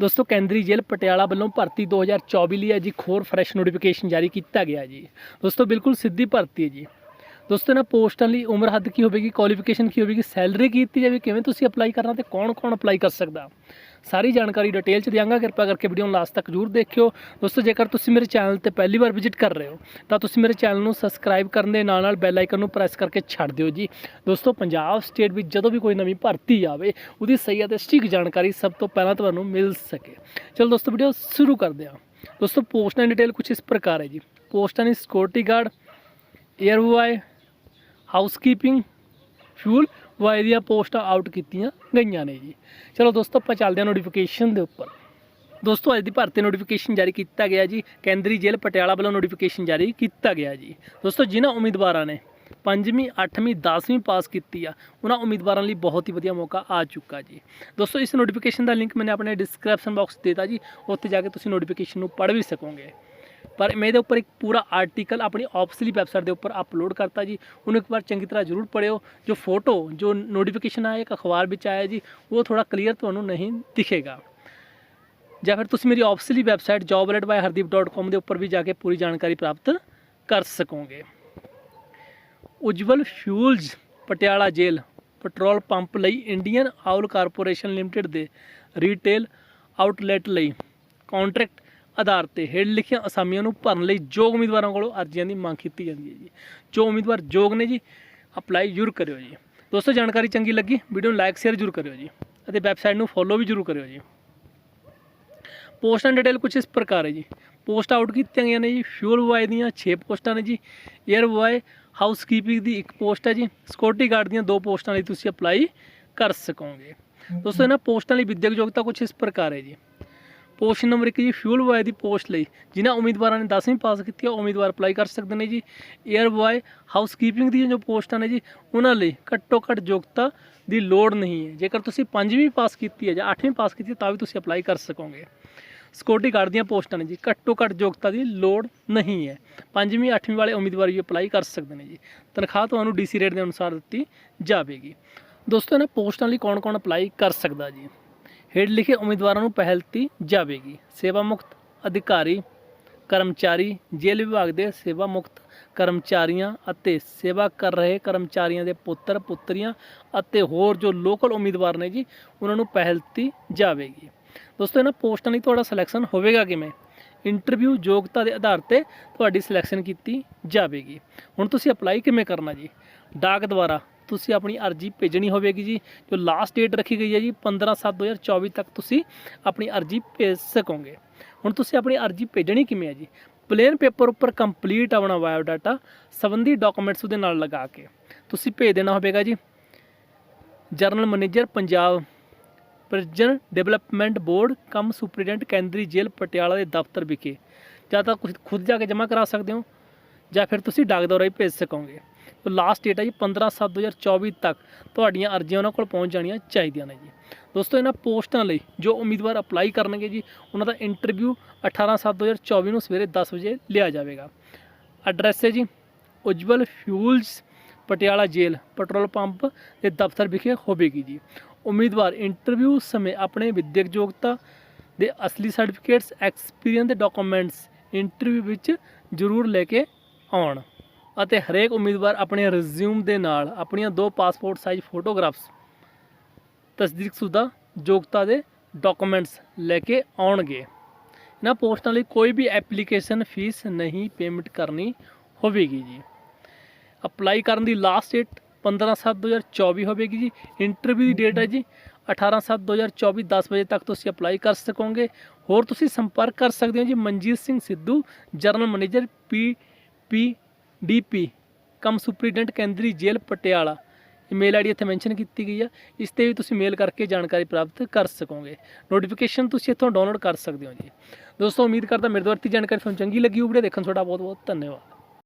ਦੋਸਤੋ, ਕੇਂਦਰੀ ਜੇਲ੍ਹ ਪਟਿਆਲਾ ਵੱਲੋਂ ਭਰਤੀ 2024 ਲਈ ਅੱਜ ਇੱਕ ਹੋਰ ਫਰੈਸ਼ ਨੋਟੀਫਿਕੇਸ਼ਨ ਜਾਰੀ ਕੀਤਾ ਗਿਆ ਜੀ। ਦੋਸਤੋ, ਬਿਲਕੁਲ ਸਿੱਧੀ ਭਰਤੀ ਹੈ ਜੀ। ਦੋਸਤੋ ਨਾ ਪੋਸਟਾਂ ਲਈ ਉਮਰ ਹੱਦ ਕੀ ਹੋਵੇਗੀ ਕੁਆਲੀਫਿਕੇਸ਼ਨ ਕੀ ਹੋਵੇਗੀ ਸੈਲਰੀ ਕੀ ਦਿੱਤੀ ਜਾਵੇ, ਕਿਵੇਂ ਤੁਸੀਂ ਅਪਲਾਈ ਕਰਨਾ ਤੇ ਕੌਣ ਕੌਣ ਅਪਲਾਈ ਕਰ ਸਕਦਾ? ਸਾਰੀ ਜਾਣਕਾਰੀ ਡਿਟੇਲ ਚ ਦਿਆਂਗਾ, ਕਿਰਪਾ ਕਰਕੇ ਵੀਡੀਓ ਨੂੰ ਲਾਸਟ ਤੱਕ ਜਰੂਰ ਦੇਖਿਓ। ਦੋਸਤੋ, ਜੇਕਰ ਤੁਸੀਂ ਮੇਰੇ ਚੈਨਲ ਤੇ ਪਹਿਲੀ ਵਾਰ ਵਿਜ਼ਿਟ ਕਰ ਰਹੇ ਹੋ, ਤਾਂ ਤੁਸੀਂ ਮੇਰੇ ਚੈਨਲ ਨੂੰ ਸਬਸਕ੍ਰਾਈਬ ਕਰਨ ਦੇ ਨਾਲ ਨਾਲ ਬੈਲ ਆਈਕਨ ਨੂੰ ਪ੍ਰੈਸ ਕਰਕੇ ਛੱਡ ਦਿਓ ਜੀ। ਦੋਸਤੋ, ਪੰਜਾਬ ਸਟੇਟ ਵਿੱਚ ਜਦੋਂ ਵੀ ਕੋਈ ਨਵੀਂ ਭਰਤੀ ਆਵੇ, ਉਹਦੀ ਸਹੀ ਅਤੇ ਸਟੀਕ ਜਾਣਕਾਰੀ ਸਭ ਤੋਂ ਪਹਿਲਾਂ ਤੁਹਾਨੂੰ ਮਿਲ ਸਕੇ। ਚਲੋ ਦੋਸਤੋ ਵੀਡੀਓ ਸ਼ੁਰੂ ਕਰਦੇ ਹਾਂ। ਦੋਸਤੋ, ਪੋਸਟਾਂ ਦੀ ਡਿਟੇਲ ਕੁਝ ਇਸ ਪ੍ਰਕਾਰ ਹੈ ਜੀ। ਪੋਸਟਾਂ ਦੀ ਸਿਕਿਉਰਿਟੀ ਗਾਰਡ 에ਅਰ ਬੁਆਏ ਹਾਊਸਕੀਪਿੰਗ ਫਿਊਲ ਵਾਏ ਦੀਆਂ ਪੋਸਟਾਂ ਆਊਟ ਕੀਤੀਆਂ ਗਈਆਂ ਨੇ ਜੀ। ਚਲੋ ਦੋਸਤੋ, ਆਪਾਂ ਚੱਲਦੇ ਹਾਂ ਨੋਟੀਫਿਕੇਸ਼ਨ ਦੇ ਉੱਪਰ। ਦੋਸਤੋ, ਅੱਜ ਦੀ ਭਰਤੀ ਨੋਟੀਫਿਕੇਸ਼ਨ ਜਾਰੀ ਕੀਤਾ ਗਿਆ ਜੀ। ਕੇਂਦਰੀ ਜੇਲ੍ਹ ਪਟਿਆਲਾ ਵੱਲੋਂ ਨੋਟੀਫਿਕੇਸ਼ਨ ਜਾਰੀ ਕੀਤਾ ਗਿਆ ਜੀ। ਦੋਸਤੋ, ਜਿਨ੍ਹਾਂ ਉਮੀਦਵਾਰਾਂ ਨੇ ਪੰਜਵੀਂ 8ਵੀਂ 10ਵੀਂ ਪਾਸ ਕੀਤੀ ਆ, ਉਹਨਾਂ ਉਮੀਦਵਾਰਾਂ ਲਈ ਬਹੁਤ ਹੀ ਵਧੀਆ ਮੌਕਾ ਆ ਚੁੱਕਾ ਜੀ। ਦੋਸਤੋ, ਇਸ ਨੋਟੀਫਿਕੇਸ਼ਨ ਦਾ ਲਿੰਕ ਮੈਨੇ ਆਪਣੇ ਡਿਸਕ੍ਰਿਪਸ਼ਨ ਬਾਕਸ ਦਿੱਤਾ ਜੀ। ਉੱਥੇ ਜਾ ਕੇ ਤੁਸੀਂ ਨੋਟੀਫਿਕੇਸ਼ਨ ਨੂੰ ਪੜ੍ਹ ਵੀ ਸਕੋਗੇ। ਪਰ ਮੈਂ ਇਹਦੇ ਉੱਪਰ ਇੱਕ ਪੂਰਾ ਆਰਟੀਕਲ ਆਪਣੀ ਆਫਸਲੀ ਵੈਬਸਾਈਟ ਦੇ ਉੱਪਰ ਅਪਲੋਡ ਕਰਤਾ ਜੀ। ਉਹਨੂੰ ਇੱਕ ਵਾਰ ਚੰਗੀ ਤਰ੍ਹਾਂ ਜ਼ਰੂਰ ਪੜ੍ਹਿਓ। ਜੋ ਫੋਟੋ ਜੋ ਨੋਟੀਫਿਕੇਸ਼ਨ ਆਇਆ, ਇੱਕ ਅਖਬਾਰ ਵਿੱਚ ਆਇਆ ਜੀ, ਉਹ ਥੋੜਾ ਕਲੀਅਰ ਤੁਹਾਨੂੰ ਨਹੀਂ ਦਿਖੇਗਾ। ਜਾਂ ਫਿਰ ਤੁਸੀਂ ਮੇਰੀ ਆਫਸਲੀ ਵੈਬਸਾਈਟ jobalertbyhardeep.com ਦੇ ਉੱਪਰ ਵੀ ਜਾ ਕੇ ਪੂਰੀ ਜਾਣਕਾਰੀ ਪ੍ਰਾਪਤ ਕਰ ਸਕੋਗੇ। Ujjwal fuels Patiala jail petrol pump ਲਈ ਇੰਡੀਅਨ ਆਇਲ ਕਾਰਪੋਰੇਸ਼ਨ ਲਿਮਟਿਡ ਦੇ ਰੀਟੇਲ ਆਊਟਲੈਟ ਲਈ ਕੰਟਰੈਕਟ ਆਧਾਰ ਤੇ ਹੇਠ ਲਿਖੀਆਂ ਅਸਾਮੀਆਂ ਨੂੰ ਭਰਨ ਲਈ ਯੋਗ ਉਮੀਦਵਾਰਾਂ ਕੋਲੋਂ ਅਰਜ਼ੀਆਂ ਦੀ ਮੰਗ ਕੀਤੀ ਜਾਂਦੀ ਹੈ ਜੀ। ਜੋ ਉਮੀਦਵਾਰ ਯੋਗ ਨੇ ਜੀ ਅਪਲਾਈ ਜ਼ਰੂਰ ਕਰਿਓ ਜੀ। ਦੋਸਤੋ ਜਾਣਕਾਰੀ ਚੰਗੀ ਲੱਗੀ ਵੀਡੀਓ ਨੂੰ ਲਾਈਕ ਸ਼ੇਅਰ ਜ਼ਰੂਰ ਕਰਿਓ ਜੀ। ਅਤੇ ਵੈਬਸਾਈਟ ਨੂੰ ਫੋਲੋ ਵੀ ਜ਼ਰੂਰ ਕਰਿਓ ਜੀ। ਪੋਸਟਾਂ ਡਿਟੇਲ ਕੁਝ ਇਸ ਪ੍ਰਕਾਰ ਹੈ ਜੀ। ਪੋਸਟ ਆਊਟ ਕੀਤੀਆਂ ਗਈਆਂ ਨੇ ਜੀ ਫਿਊਲ ਬੁਆਏ ਦੀਆਂ 6 ਪੋਸਟਾਂ ਨੇ ਜੀ। 에ਅਰ ਬੁਆਏ ਹਾਊਸਕੀਪਿੰਗ ਦੀ ਇੱਕ ਪੋਸਟ ਹੈ ਜੀ। ਸਿਕਿਉਰਿਟੀ ਗਾਰਡ ਦੀਆਂ ਦੋ ਪੋਸਟਾਂ ਲਈ ਤੁਸੀਂ ਅਪਲਾਈ ਕਰ ਸਕੋਗੇ। ਦੋਸਤੋ ਇਹਨਾਂ ਪੋਸਟਾਂ ਲਈ ਵਿਦਿਅਕ ਯੋਗਤਾ ਕੁਝ ਇਸ ਪ੍ਰਕਾਰ ਹੈ ਜੀ। ਪੋਸਟ ਨੰਬਰ 1 ਜੀ ਫਿਊਲ ਬੁਆਏ ਦੀ ਪੋਸਟ ਲਈ। ਜਿਨ੍ਹਾਂ ਉਮੀਦਵਾਰਾਂ ਨੇ 10ਵੀਂ ਪਾਸ ਕੀਤੀ ਹੈ ਉਹ ਉਮੀਦਵਾਰ ਅਪਲਾਈ ਕਰ ਸਕਦੇ ਨੇ ਜੀ। 에ਅਰ ਬੁਆਏ ਹਾਊਸਕੀਪਿੰਗ ਦੀਆਂ ਜੋ ਪੋਸਟਾਂ ਨੇ ਜੀ, ਉਹਨਾਂ ਲਈ ਘੱਟੋ ਘੱਟ ਯੋਗਤਾ ਦੀ ਲੋੜ ਨਹੀਂ ਹੈ। ਜੇਕਰ ਤੁਸੀਂ 5ਵੀਂ ਪਾਸ ਕੀਤੀ ਹੈ ਜਾਂ 8ਵੀਂ ਪਾਸ ਕੀਤੀ ਹੈ, ਤਾਂ ਵੀ ਤੁਸੀਂ ਅਪਲਾਈ ਕਰ ਸਕੋਗੇ। ਸਿਕਿਉਰਿਟੀ ਗਾਰਡ ਦੀਆਂ ਪੋਸਟਾਂ ਨੇ ਜੀ, ਘੱਟੋ ਘੱਟ ਯੋਗਤਾ ਦੀ ਲੋੜ ਨਹੀਂ ਹੈ। ਪੰਜਵੀਂ 8ਵੀਂ ਵਾਲੇ ਉਮੀਦਵਾਰ ਵੀ ਅਪਲਾਈ ਕਰ ਸਕਦੇ ਨੇ ਜੀ। ਤਨਖਾਹ ਤੁਹਾਨੂੰ ਡੀਸੀ ਰੇਟ ਦੇ ਅਨੁਸਾਰ ਦਿੱਤੀ ਜਾਵੇਗੀ। ਦੋਸਤੋ, ਇਹਨਾਂ ਪੋਸਟਾਂ ਲਈ ਕੌਣ-ਕੌਣ ਅਪਲਾਈ ਕਰ ਸਕਦਾ ਜੀ? ਹੇਠ ਲਿਖੇ ਉਮੀਦਵਾਰਾਂ ਨੂੰ ਪਹਿਲ ਦਿੱਤੀ ਜਾਵੇਗੀ। ਸੇਵਾ ਮੁਕਤ ਅਧਿਕਾਰੀ, ਕਰਮਚਾਰੀ, ਜੇਲ੍ਹ ਵਿਭਾਗ ਦੇ ਸੇਵਾ ਮੁਕਤ ਕਰਮਚਾਰੀਆਂ ਅਤੇ ਸੇਵਾ ਕਰ ਰਹੇ ਕਰਮਚਾਰੀਆਂ ਦੇ ਪੁੱਤਰ, ਪੁੱਤਰੀਆਂ ਅਤੇ ਹੋਰ ਜੋ ਲੋਕਲ ਉਮੀਦਵਾਰ ਨੇ ਜੀ, ਉਹਨਾਂ ਨੂੰ ਪਹਿਲ ਦਿੱਤੀ ਜਾਵੇਗੀ। ਦੋਸਤੋ, ਇਹਨਾਂ ਪੋਸਟਾਂ ਲਈ ਤੁਹਾਡਾ ਸਿਲੈਕਸ਼ਨ ਹੋਵੇਗਾ ਕਿਵੇਂ? ਇੰਟਰਵਿਊ ਯੋਗਤਾ ਦੇ ਆਧਾਰ ਤੇ ਤੁਹਾਡੀ ਸਿਲੈਕਸ਼ਨ ਕੀਤੀ ਜਾਵੇਗੀ। ਹੁਣ ਤੁਸੀਂ ਅਪਲਾਈ ਕਿਵੇਂ ਕਰਨਾ ਜੀ? ਡਾਕ ਦੁਆਰਾ ਤੁਸੀਂ ਆਪਣੀ ਅਰਜ਼ੀ ਭੇਜਣੀ ਹੋਵੇਗੀ ਜੀ, ਜੋ ਲਾਸਟ ਡੇਟ ਰੱਖੀ ਗਈ ਹੈ ਜੀ 15/7/2024 ਤੱਕ ਤੁਸੀਂ ਆਪਣੀ ਅਰਜ਼ੀ ਭੇਜ ਸਕੋਗੇ। ਹੁਣ ਤੁਸੀਂ ਆਪਣੀ ਅਰਜ਼ੀ ਭੇਜਣੀ ਕਿਵੇਂ ਹੈ ਜੀ? ਪਲੇਨ ਪੇਪਰ ਉੱਪਰ ਕੰਪਲੀਟ ਆਪਣਾ ਬਾਇਓ ਡਾਟਾ ਸੰਬੰਧੀ ਡਾਕੂਮੈਂਟਸ ਉਹਦੇ ਨਾਲ ਲਗਾ ਕੇ। ਤੁਸੀਂ ਭੇਜ ਦੇਣਾ ਹੋਵੇਗਾ ਜੀ general manager Punjab, prison development board, cum superintendent ਕੇਂਦਰੀ ਜੇਲ੍ਹ ਪਟਿਆਲਾ ਦੇ ਦਫ਼ਤਰ ਵਿਖੇ। ਜਾਂ ਤਾਂ ਖੁਦ- ਖੁਦ ਜਾ ਕੇ ਜਮ੍ਹਾਂ ਕਰਾ ਸਕਦੇ ਹੋ, ਜਾਂ ਫਿਰ ਤੁਸੀਂ ਡਾਕ ਦੁਆਰਾ ਹੀ ਭੇਜ ਸਕੋਗੇ। ਤਾਂ ਲਾਸਟ ਡੇਟ ਹੈ ਜੀ 15/7/2024 ਤੱਕ ਤੁਹਾਡੀਆਂ ਅਰਜ਼ੀਆਂ ਉਹਨਾਂ ਕੋਲ ਪਹੁੰਚ ਜਾਣੀਆਂ ਚਾਹੀਦੀਆਂ ਨੇ ਜੀ। ਦੋਸਤੋ, ਇਹਨਾਂ ਪੋਸਟਾਂ ਲਈ ਜੋ ਉਮੀਦਵਾਰ ਅਪਲਾਈ ਕਰਨਗੇ ਜੀ, ਉਹਨਾਂ ਦਾ ਇੰਟਰਵਿਊ 18/7/2024 ਨੂੰ ਸਵੇਰੇ 10 ਵਜੇ ਲਿਆ ਜਾਵੇਗਾ। ਐਡਰੈਸ ਹੈ ਜੀ, ਉਜਵਲ ਫਿਊਲਸ ਪਟਿਆਲਾ ਜੇਲ੍ਹ ਪੈਟਰੋਲ ਪੰਪ ਦੇ ਦਫ਼ਤਰ ਵਿਖੇ ਹੋਵੇਗੀ ਜੀ। ਉਮੀਦਵਾਰ ਇੰਟਰਵਿਊ ਸਮੇਂ ਆਪਣੇ ਵਿਦਿਅਕ ਯੋਗਤਾ ਦੇ ਅਸਲੀ ਸਰਟੀਫਿਕੇਟਸ ਐਕਸਪੀਰੀਅੰਸ ਦੇ ਡਾਕੂਮੈਂਟਸ ਇੰਟਰਵਿਊ ਵਿੱਚ ਜ਼ਰੂਰ ਲੈ ਕੇ ਆਉਣ। ਅਤੇ ਹਰੇਕ ਉਮੀਦਵਾਰ ਆਪਣੇ ਰਿਜ਼ਿਊਮ ਦੇ ਨਾਲ ਆਪਣੀਆਂ ਦੋ ਪਾਸਪੋਰਟ ਸਾਈਜ਼ ਫੋਟੋਗ੍ਰਾਫਸ ਤਸਦੀਕਸ਼ੁਦਾ ਯੋਗਤਾ ਦੇ ਡਾਕੂਮੈਂਟਸ ਲੈ ਕੇ ਆਉਣਗੇ। ਇਹਨਾਂ ਪੋਸਟਾਂ ਲਈ ਕੋਈ ਵੀ ਐਪਲੀਕੇਸ਼ਨ ਫੀਸ ਨਹੀਂ ਪੇਮੈਂਟ ਕਰਨੀ ਹੋਵੇਗੀ ਜੀ। ਅਪਲਾਈ ਕਰਨ ਦੀ ਲਾਸਟ ਡੇਟ 15/7/2024 ਹੋਵੇਗੀ ਜੀ। ਇੰਟਰਵਿਊ ਦੀ ਡੇਟ ਹੈ ਜੀ 18/7/2024 10 ਵਜੇ ਤੱਕ ਤੁਸੀਂ ਅਪਲਾਈ ਕਰ ਸਕੋਗੇ। ਹੋਰ ਤੁਸੀਂ ਸੰਪਰਕ ਕਰ ਸਕਦੇ ਹੋ ਜੀ Manjit Singh Sidhu general manager P P D P cum superintendent ਕੇਂਦਰੀ ਜੇਲ੍ਹ ਪਟਿਆਲਾ। ਈਮੇਲ ਆਈਡੀ ਇੱਥੇ ਮੈਂਸ਼ਨ ਕੀਤੀ ਗਈ ਆ। ਇਸ ਤੇ ਵੀ ਤੁਸੀਂ ਮੇਲ ਕਰਕੇ ਜਾਣਕਾਰੀ ਪ੍ਰਾਪਤ ਕਰ ਸਕੋਗੇ। ਨੋਟੀਫਿਕੇਸ਼ਨ ਤੁਸੀਂ ਇੱਥੋਂ ਡਾਊਨਲੋਡ ਕਰ ਸਕਦੇ ਹੋ ਜੀ। ਦੋਸਤੋ, ਉਮੀਦ ਕਰਦਾ ਮੇਰੇ ਦੁਆਰਾ ਦਿੱਤੀ ਜਾਣਕਾਰੀ ਤੁਹਾਨੂੰ ਚੰਗੀ ਲੱਗੀ ਹੋਊ। ਵੀਡੀਓ ਦੇਖਣ ਤੁਹਾਡਾ ਬਹੁਤ ਬਹੁਤ ਧੰਨਵਾਦ।